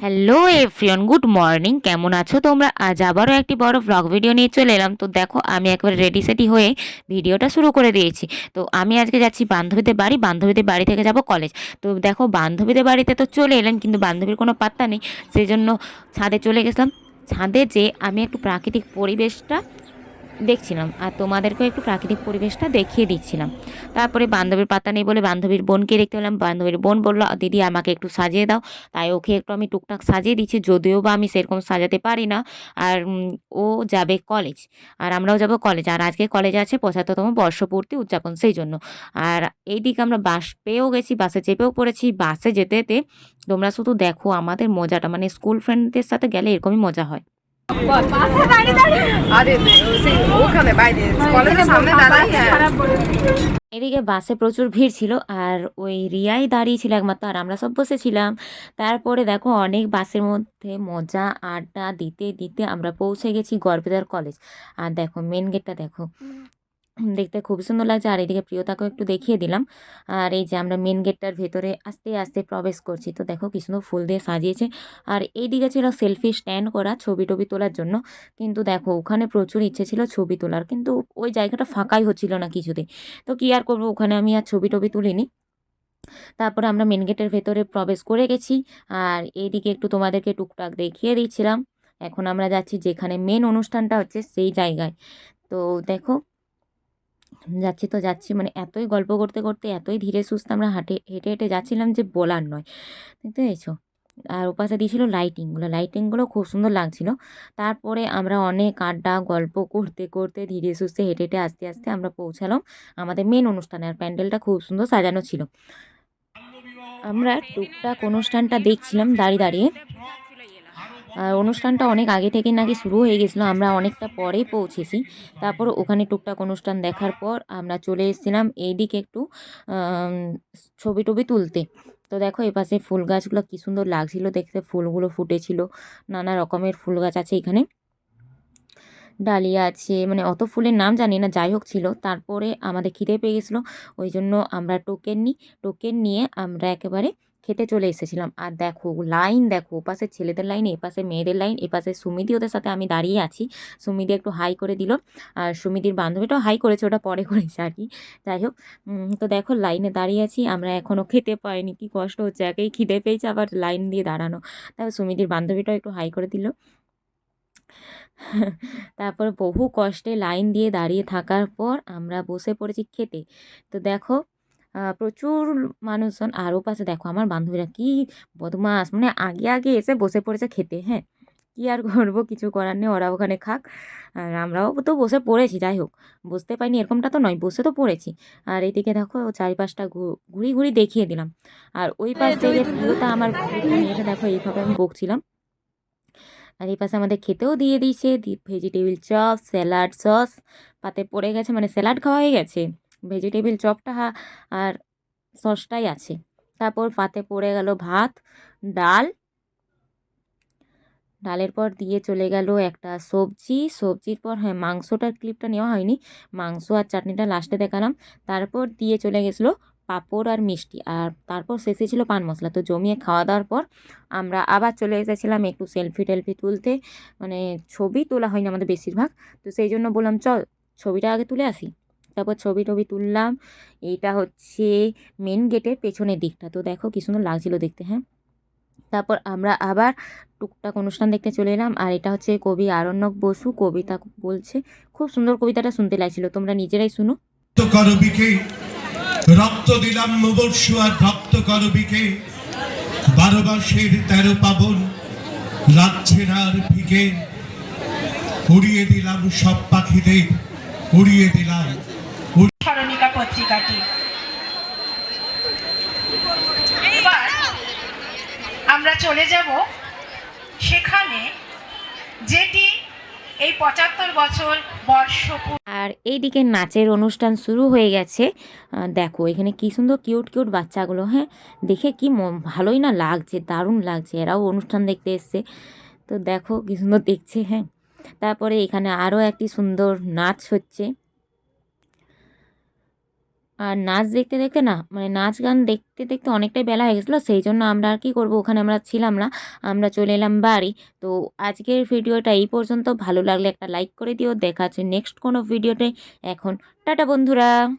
Hello everyone good morning কেমন আছো তোমরা? আজ আবারও একটি বড় ব্লগ ভিডিও নিয়ে চলে এলাম। তো দেখো, আমি একবারে রেডি সেটি হয়ে ভিডিওটা শুরু করে দিয়েছি। তো আমি আজকে যাচ্ছি বান্ধবীদের বাড়ি। বান্ধবীদের বাড়ি থেকে যাব কলেজ তো দেখো, বান্ধবীদের বাড়িতে তো চলে এলেন কিন্তু বান্ধবীর কোনো পাত্তা নেই। সেই জন্য ছাদে চলে গেছিলাম। ছাদে যে আমি একটু প্রাকৃতিক পরিবেশটা দেখছিলাম আর তোমাদেরকেও একটু প্রাকৃতিক পরিবেশটা দেখিয়ে দিচ্ছিলাম। তারপরে বান্ধবীর পাতা নেই বলে বান্ধবীর বোনকে দেখতে পেলাম। বান্ধবীর বোন বলল, দিদি, আমাকে একটু সাজিয়ে দাও। তাই ওকে একটু আমি টুকটাক সাজিয়ে দিচ্ছি, যদিও বা আমি সেরকম সাজাতে পারি না। আর ও যাবে কলেজ, আর আমরাও যাব কলেজ। আর আজকে কলেজে আছে পঁচাত্তরতম বর্ষপূর্তি উদযাপন, সেই জন্য। আর এইদিকে আমরা বাস পেয়েও গেছি, বাসে চেপেও পড়েছি। বাসে যেতে যেতে তোমরা শুধু দেখো আমাদের মজাটা মানে স্কুল ফ্রেন্ডদের সাথে গেলে এরকমই মজা হয়। হ্যাঁ। এদিকে বাসে প্রচুর ভিড় ছিল, আর ওই রিয়াই দাঁড়িয়ে ছিল একমাত্র, আর আমরা সব বসেছিলাম তারপরে দেখো, অনেক বাসের মধ্যে মজা, আড্ডা দিতে দিতে আমরা পৌঁছে গেছি গর্বেদার কলেজ। আর দেখো মেন গেটটা দেখো। দেখতে খুব সুন্দর লাগছে। আর এদিকে প্রিয়তাকেও একটু দেখিয়ে দিলাম। আর এই যে আমরা মেন গেটটার ভেতরে আস্তে আস্তে প্রবেশ করছি। তো দেখো কি সুন্দর ফুল দিয়ে সাজিয়েছে। আর এইদিকে ছিল সেলফি স্ট্যান্ড করা ছবি টবি তোলার জন্য। কিন্তু দেখো, ওখানে প্রচুর ইচ্ছে ছিল ছবি তোলার। কিন্তু ওই জায়গাটা ফাঁকাই হচ্ছিল না কিছুতে। তো কী আর করব, ওখানে আমি আর ছবি টবি তুলিনি। তারপরে আমরা মেন গেটের ভেতরে প্রবেশ করে গেছি। আর এইদিকে একটু তোমাদেরকে টুকটাক দেখিয়ে দিচ্ছিলাম। এখন আমরা যাচ্ছি যেখানে মেন অনুষ্ঠানটা হচ্ছে সেই জায়গায়। তো দেখো যাচ্ছি তো যাচ্ছি। মানে এতই গল্প করতে করতে এতই ধীরে সুস্থে আমরা হাঁটে, হেঁটে হেঁটে যাচ্ছিলাম যে বলার নয়। দেখতে পেয়েছ? আর ওপাশে দিয়েছিল লাইটিংগুলো লাইটিংগুলো খুব সুন্দর লাগছিল। তারপরে আমরা অনেক আড্ডা, গল্প করতে করতে ধীরে সুস্থে হেঁটে হেঁটে আস্তে আস্তে আমরা পৌঁছালাম আমাদের মেন অনুষ্ঠানে। আর প্যান্ডেলটা খুব সুন্দর সাজানো ছিল। আমরা টুকটাক অনুষ্ঠানটা দেখছিলাম দাঁড়িয়ে দাঁড়িয়ে। অনুষ্ঠানটা অনেক আগে থেকে নাকি শুরু হয়ে গেছিল, আমরা অনেকটা পরেই পৌঁছেছি। তারপর ওখানে টুকটাক অনুষ্ঠান দেখার পর আমরা চলে এসেছিলাম এইদিকে একটু ছবি টবি তুলতে। তো দেখো এপাশে ফুল গাছগুলো কী সুন্দর লাগছিল দেখতে, ফুলগুলো ফুটেছিল, নানা রকমের ফুল গাছ আছে এখানে। ডালিয়া আছে মানে অত ফুলের নাম জানি না, যাই হোক ছিল। তারপরে আমাদের খিদে পেয়ে গেছিল, ওই জন্য আমরা টোকেন নিই টোকেন নিয়ে আমরা একেবারে খেতে চলে এসেছিলাম। আর দেখো, লাইন দেখো, ওপাশে ছেলেদের লাইন, এপাশে মেয়েদের লাইন, এপাশে সুমিদি ওদের সাথে আমি দাঁড়িয়ে আছি। সুমিদি একটু হাই করে দিল। আর সুমিদির বান্ধবীটাও হাই করেছে, ওটা পরে করেছে আর কি। যাই হোক তো দেখো, লাইনে দাঁড়িয়ে আছি। আমরা এখনও খেতে পাইনি, কি কষ্ট হচ্ছে, একেই খিদে পেয়েছে আবার লাইন দিয়ে দাঁড়ানো। তারপর সুমিদির বান্ধবীটাও একটু হাই করে দিল। তারপর বহু কষ্টে লাইন দিয়ে দাঁড়িয়ে থাকার পর আমরা বসে পড়েছি খেতে। তো দেখো প্রচুর মানুষজন আরও পাশে। দেখো আমার বান্ধবীরা কি বদমাস মানে আগে আগে এসে বসে পড়েছে খেতে হ্যাঁ? কি আর করব? কিছু করার নেই ওরা ওখানে খাক। আর আমরাও তো বসে পড়েছি যাই হোক। বসতে পাইনি এরকমটা তো নয় বসে তো পড়েছি। আর এইদিকে দেখো চারিপাশটা ঘু- ঘুরি ঘুরি দেখিয়ে দিলাম। আর ওই পাশ থেকে প্রিয়তা আমার এসে দেখো এইভাবে আমি বকছিলাম। আর এই পাশে আমাদের খেতেও দিয়ে দিয়েছে ভেজিটেবিল চপ স্যালাড সস। পাতে পড়ে গেছে মানে স্যালাড খাওয়া হয়ে গেছে। ভেজিটেবিল চপটা আর সসটাই আছে। তারপর পাতে পড়ে গেল ভাত, ডাল। ডালের পর দিয়ে চলে গেল একটা সবজি। সবজির পর হ্যাঁ মাংসটার ক্লিপটা নেওয়া হয়নি। মাংস আর চাটনিটা লাস্টে দেখালাম। তারপর দিয়ে চলে গেছিল পাঁপড় আর মিষ্টি। আর তারপর শেষে ছিল পান মশলা। তো জমিয়ে খাওয়া দাওয়ার পর আমরা আবার চলে এসেছিলাম একটু সেলফি টেলফি তুলতে। মানে ছবি তোলা হয়নি আমাদের বেশিরভাগ। তো সেই জন্য বললাম, চল ছবিটা আগে তুলে আসি। তারপর ছবি টবি তুললাম। এইটা হচ্ছে মেন গেটের পেছনের দিকটা। তো দেখো কি সুন্দর লাগছিল দেখতে হ্যাঁ? তারপর আমরা আবার টুকটাক অনুষ্ঠান দেখতে চলে এলাম। আর এটা হচ্ছে কবি আরণ্যক বসু। কবিতা বলছে, খুব সুন্দর কবিতাটা শুনতে লাগছিল। তোমরা নিজেরাই শুনো। রক্ত দিলাম মুবর্ষু আর রক্ত করবিকে বারো মাসের তেরো পাবন লাগছে না আর ফিকে উড়িয়ে দিলাম সব পাখিদের, উড়িয়ে দিলাম পত্রিকাটি আমরা চলে যাব সেখানে যেটি এই পঁচাত্তর বছর বর্ষপূর্তি আর এইদিকে নাচের অনুষ্ঠান শুরু হয়ে গেছে। দেখো, এখানে কি সুন্দর, কিউট কিউট বাচ্চাগুলো হ্যাঁ? দেখে কি ভালোই না লাগছে, দারুণ লাগছে। এরাও অনুষ্ঠান দেখতে এসছে। তো দেখো কি সুন্দর দেখছে হ্যাঁ? তারপরে এখানে আরও একটি সুন্দর নাচ হচ্ছে। আর নাচ দেখতে দেখতে না মানে নাচ গান দেখতে দেখতে অনেকটাই বেলা হয়ে গেছিল, সেই জন্য আমরা আর কী করব? ওখানে আমরা ছিলাম না, আমরা চলে এলাম বাড়ি। তো আজকের ভিডিওটা এই পর্যন্ত। ভালো লাগলে একটা লাইক করে দিও। দেখা আছে নেক্সট কোনো ভিডিওটাই এখন টাটা বন্ধুরা।